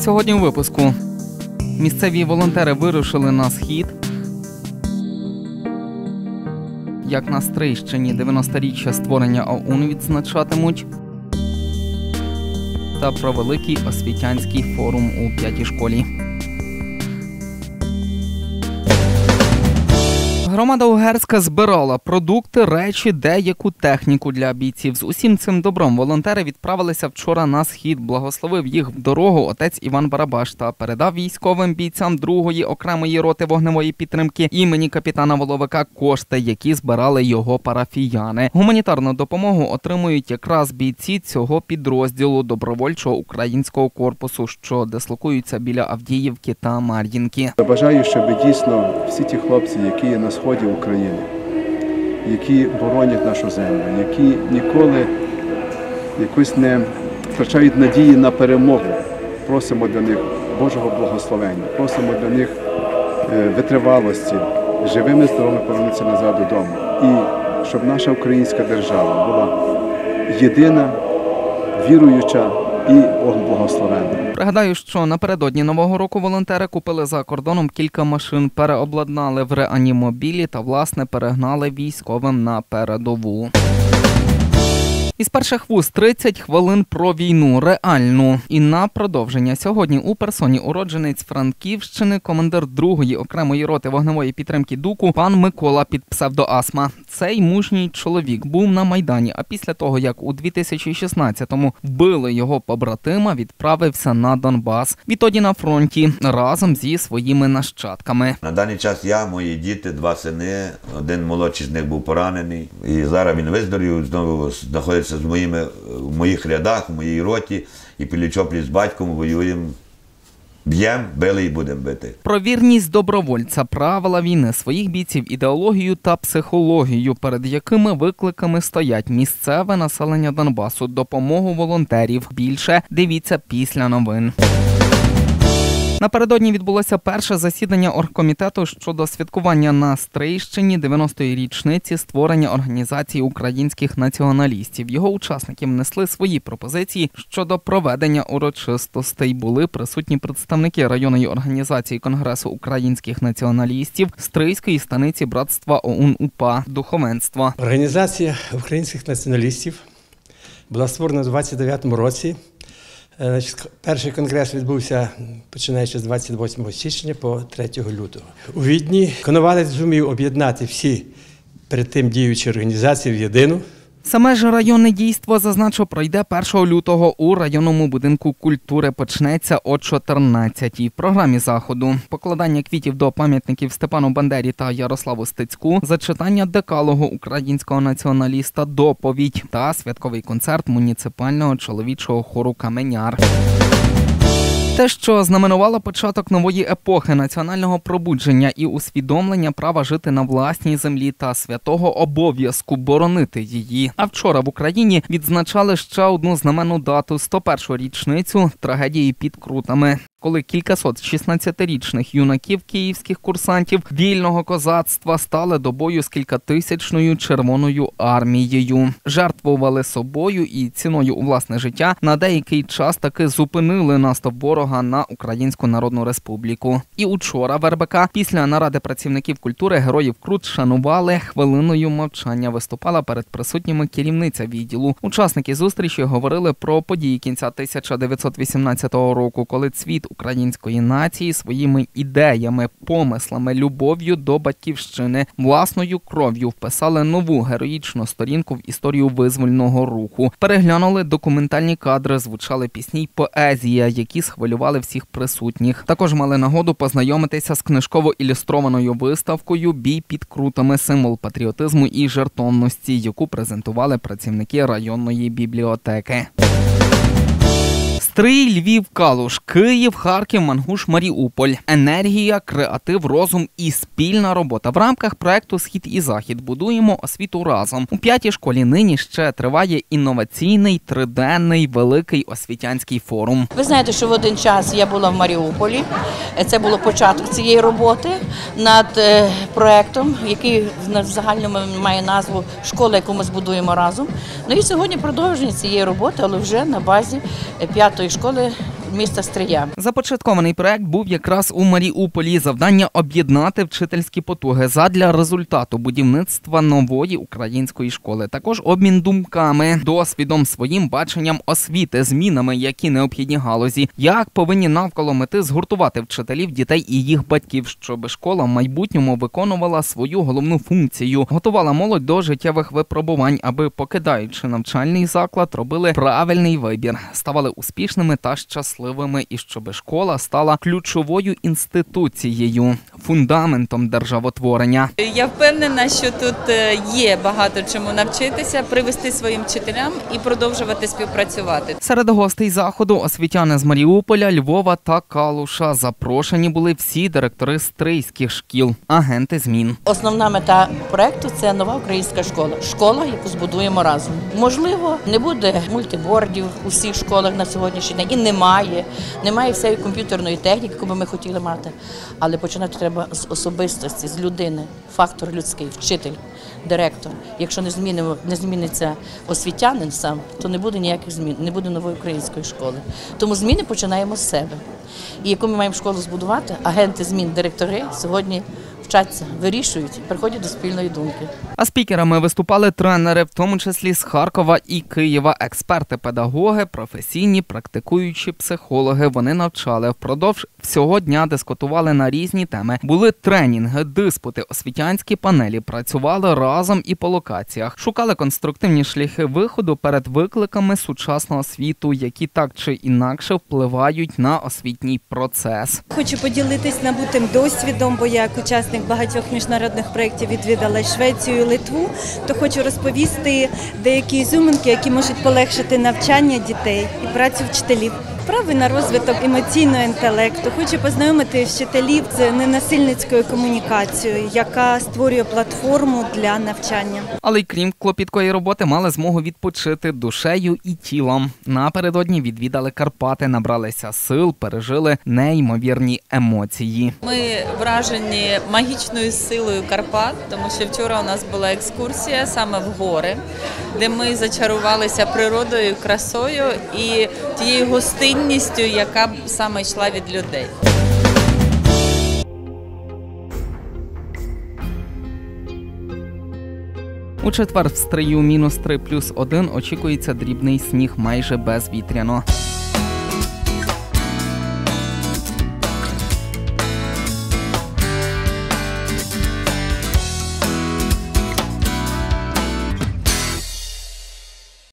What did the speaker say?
Сьогодні у випуску місцеві волонтери вирушили на схід. Як на Стрийщині 90-річчя створення ОУН відзначатимуть. Та про великий освітянський форум у п'ятій школі. Громада Угерська збирала продукти, речі, деяку техніку для бійців. З усім цим добром волонтери відправилися вчора на схід. Благословив їх в дорогу отець Іван Барабаш та передав військовим бійцям другої окремої роти вогневої підтримки імені капітана Воловика кошти, які збирали його парафіяни. Гуманітарну допомогу отримують якраз бійці цього підрозділу добровольчого українського корпусу, що дислокуються біля Авдіївки та Мар'їнки. Бажаю, щоб дійсно всі ті хлопці, які є на сході України, які боронять нашу землю, які ніколи якось не втрачають надії на перемогу, просимо для них Божого благословення, просимо для них е, витривалості, живими, здоровими повернутися назад додому. І щоб наша українська держава була єдина, віруюча і Бог благословенний. Пригадаю, що напередодні нового року волонтери купили за кордоном кілька машин, переобладнали в реанімобілі та власне перегнали військовим на передову. Із перших вуз 30 хвилин про війну реальну. І на продовження сьогодні у персоні уродженець Франківщини, командир другої окремої роти вогневої підтримки Дуку, пан Микола під псевдоасма. Цей мужній чоловік був на майдані. А після того, як у 2016-му вбили його побратима, відправився на Донбас. Відтоді на фронті разом зі своїми нащадками. На даний час я, мої діти, два сини, один молодший з них був поранений. І зараз він виздоровів, знову знаходиться з моїми, в моїх рядах, в моїй роті. І пліч-опліч з батьком воюємо. Б'ємо, били і будемо бити. Про вірність добровольця, правила війни, своїх бійців, ідеологію та психологію, перед якими викликами стоять місцеве населення Донбасу, допомогу волонтерів. Більше дивіться після новин. Напередодні відбулося перше засідання оргкомітету щодо святкування на Стрийщині 90-ї річниці створення організації українських націоналістів. Його учасники внесли свої пропозиції щодо проведення урочистостей. Були присутні представники районної організації Конгресу українських націоналістів Стрийської станиці братства ОУН УПА духовенства. Організація українських націоналістів була створена у 29-му році. Е, Перший конгрес відбувся починаючи з 28 січня по 3 лютого. У Відні Коновалець зумів об'єднати всі перед тим діючі організації в єдину. Саме ж районне дійство зазначу пройде 1 лютого у районному будинку культури. Почнеться о 14-й. В програмі заходу покладання квітів до пам'ятників Степану Бандері та Ярославу Стецьку, зачитання декалогу українського націоналіста, доповідь та святковий концерт муніципального чоловічого хору Каменяр. Те, що знаменувало початок нової епохи національного пробудження і усвідомлення права жити на власній землі та святого обов'язку боронити її. А вчора в Україні відзначали ще одну знаменну дату 101-ю річницю трагедії під крутами. Коли кількасот 16-річних юнаків київських курсантів вільного козацтва стали до бою з кількатисячною червоною армією, жертвували собою і ціною у власне життя на деякий час таки зупинили наступ ворога на Українську Народну Республіку. І учора в РБК після наради працівників культури героїв Крут шанували хвилиною мовчання. Виступала перед присутніми керівниця відділу. Учасники зустрічі говорили про події кінця 1918 року, коли цвіт української нації своїми ідеями, помислами, любов'ю до батьківщини, власною кров'ю вписали нову героїчну сторінку в історію визвольного руху. Переглянули документальні кадри, звучали пісні й поезія, які схвилювали всіх присутніх. Також мали нагоду познайомитися з книжково ілюстрованою виставкою Бій під крутами символ патріотизму і жертовності, яку презентували працівники районної бібліотеки. Стрий, Львів, Калуш, Київ, Харків, Мангуш, Маріуполь. Енергія, креатив, розум і спільна робота в рамках проекту Схід і захід будуємо освіту разом. У п'ятій школі нині ще триває інноваційний триденний великий освітянський форум. Ви знаєте, що в один час я була в Маріуполі. Це було початок цієї роботи над е, проектом, який загальному має назву Школа, яку ми збудуємо разом. Ну і сьогодні продовження цієї роботи, але вже на базі п'ятої школи міста Стрия. Започаткований проект був якраз у Маріуполі. Завдання об'єднати вчительські потуги задля результату будівництва нової української школи. Також обмін думками, досвідом, своїм баченням освіти, змінами, які необхідні галузі, як повинні навколо мети згуртувати вчителів, дітей і їх батьків, щоб школа в майбутньому виконувала свою головну функцію, готувала молодь до життєвих випробувань, аби покидаючи навчальний заклад, робили правильний вибір, ставали успішними та щасливими, і щоб школа стала ключовою інституцією, фундаментом державотворення. Я впевнена, що тут е, є багато чому навчитися, привести своїм вчителям і продовжувати співпрацювати. Серед гостей заходу освітяни з Маріуполя, Львова та Калуша запрошені були всі директори стрийських шкіл, агенти змін. Основна мета проекту це нова українська школа. Школа, яку збудуємо разом. Можливо, не буде мультибордів у всіх школах на сьогоднішній день і немає. Немає всієї комп'ютерної техніки, яку би ми хотіли мати. Але починати треба з особистості, з людини. Фактор людський, вчитель, директор. Якщо не змінимо, не зміниться освітянин сам, то не буде ніяких змін, не буде нової української школи. Тому зміни починаємо з себе. І яку ми маємо школу збудувати, агенти змін, директори сьогодні вчаться, вирішують, приходять до спільної думки. А спікерами виступали тренери, в тому числі з Харкова і Києва, експерти, педагоги, професійні, практикуючі психологи. Вони навчали впродовж всього дня дискутували на різні теми. Були тренінги, диспути, освітянські панелі, працювали разом і по локаціях, шукали конструктивні шляхи виходу перед викликами сучасного світу, які так чи інакше впливають на освітній процес. Хочу поділитись набутим досвідом, бо як учасник багатьох міжнародних проєктів відвідала Швецію і Литву, то хочу розповісти деякі ізюминки, які можуть полегшити навчання дітей і працю вчителів. Вправи на розвиток емоційного інтелекту. Хочу познайомити вчителів з ненасильницькою комунікацією, яка створює платформу для навчання. Але й крім клопіткої роботи, мали змогу відпочити душею і тілом. Напередодні відвідали Карпати, набралися сил, пережили неймовірні емоції. Ми вражені магічною силою Карпат, тому що вчора у нас була екскурсія саме в гори, де ми зачарувалися природою, красою і тією гостинністю, яка б саме йшла від людей. У четвер в стрию мінус 3 плюс 1 очікується дрібний сніг майже безвітряно.